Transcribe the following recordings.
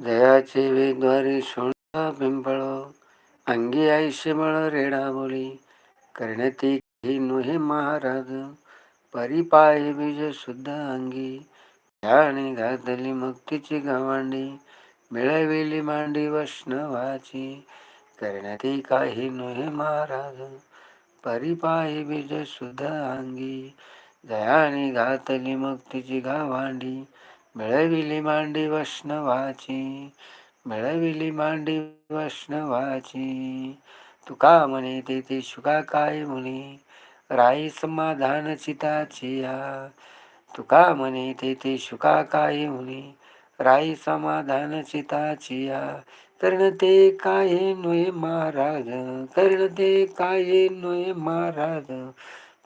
दयाचे वेद्वारे शोणा पिंपळ अंगी आयुष्य मळ रेडा बोली. कर्णती काही नोहे महाराज परिपाय बीज शुद्ध अंगी. त्याने घातली मुक्तीची गवांडी मिळविली मांडी वैष्णवाची. करण्यात काही नोहे महाराज परिपाय बीज शुद्ध अंगी. जयाने घातली मुक्तीची गावांडी मिळविली मांडी वैष्णवाची मिळविली मांडी वैष्णवाची. तुका म्हणे तेथे शुका काय मुनी? राई समाधान चिताची या तुका म्हणे तेथे शुका काय मुनी? राई समाधान चिताची या कर्ण ते काय नोय महाराज? कर्ण ते काय नोय महाराज?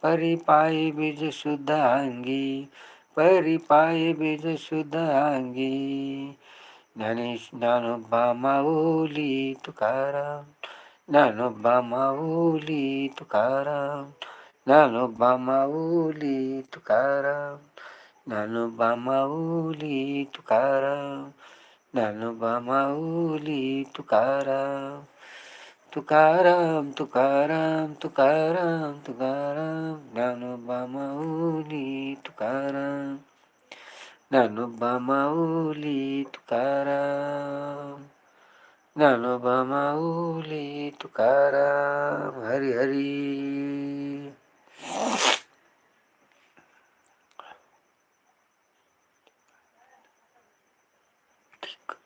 परिपाय बीज शुद्ध अंगी pari pai sudah sudangi nanis nanu bama uli tukara nanu bama uli tukara nanu bama uli tukara nanu bama uli tukara nanu bama uli tukara Tukaram, tukaram, tukaram, tukaram, nanu Nanubamauli tukaram. Nanubamauli tukaram. Hari hari. Tiga.